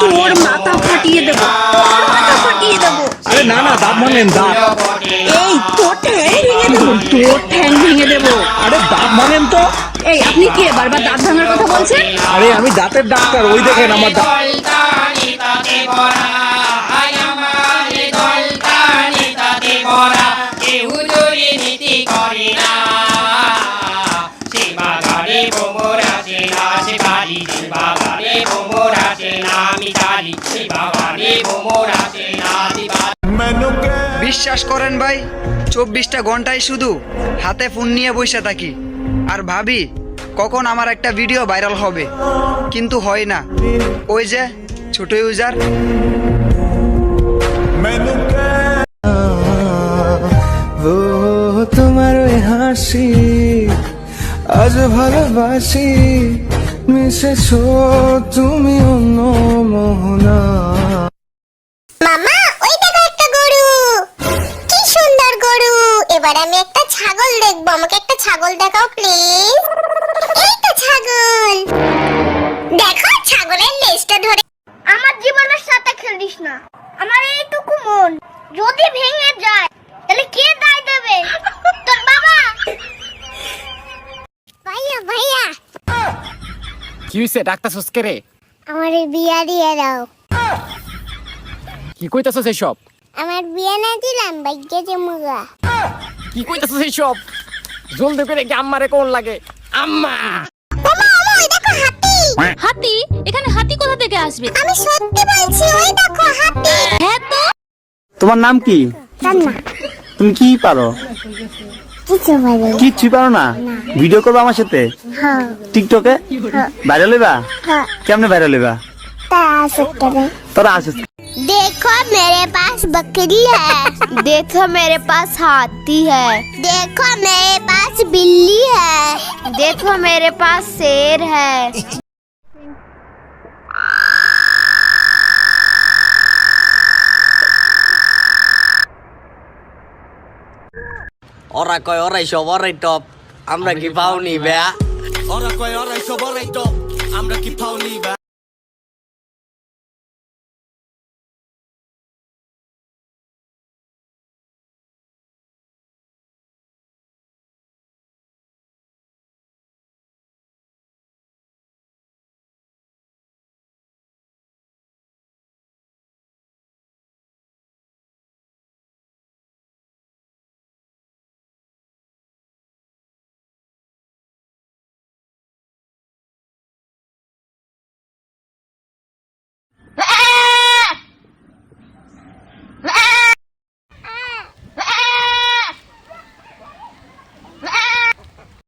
তোর মাথা ফাটিয়ে দেব। তোর মাথা ফাটিয়ে দেব। আরে না না দাঁত ভাঙেন দাঁত। এই তোর ঠ্যাং ভেঙে দেব তোর ঠ্যাং ভেঙে দেবো। আরে দাঁত ভাঙেন তো। এই আপনি কে? বারবার দাঁত ভাঙার কথা বলছেন? আরে আমি দাঁতের ডাক্তার ওই দেখেন আমার দাঁত। বিশ্বাস করেন ভাই, চব্বিশটা ঘন্টায় শুধু হাতে ফোন নিয়ে বসে থাকি। আর ভাবি, কখন আমার একটা ভিডিও ভাইরাল হবে? কিন্তু হয় না। ওই যে, ছোট ইউজার। তোমার ওই হাসি, আজ ভালোবাসি। মিশেছো তুমি এবার আমি একটা ছাগল দেখব। আমাকে একটা ছাগল দেখাও প্লিজ এই তো ছাগল। দেখো ছাগলের লেজটা ধরে আমার জীবনের সাথে খেলিস না। আমার এইটুকু মন। যদি ভেঙে যায় তাহলে কে দায় দেবে? তোর বাবা। ভাইয়া ভাইয়া। কি হইছে? ডাক্তার সুস্কে রে? আমার বিয়া দিয়ে দাও। কি কইতাছস এইসব? আমার বিয়া না দিলাম ভাগ্যে জমুগা কি কইতাছিস এইসব? জলদি করে কি আম্মারে কোন লাগে? আম্মা! হাতি। এখানে হাতি কোথা থেকে আসবে? আমি সত্যি বলছি ওই দেখো হাতি। হ্যাঁ তো? তোমার নাম কি? জান্না। তুমি কি পারো? কিছু পারি কিছু পারো না? ভিডিও করবে আমার সাথে? হ্যাঁ। টিকটকে? হ্যাঁ। ভাইরাল হইবা? হ্যাঁ। কেমনে ভাইরাল হইবা? তা আসতে তোরা আসতে मेरे पास बकरी है देखो मेरे पास हाथी है देखो मेरे पास बिल्ली है देखो मेरे पास शेर है Orakoy oraisho oraitop Amra ki pauni bea Orakoy oraisho oraitop Amra ki pauni bea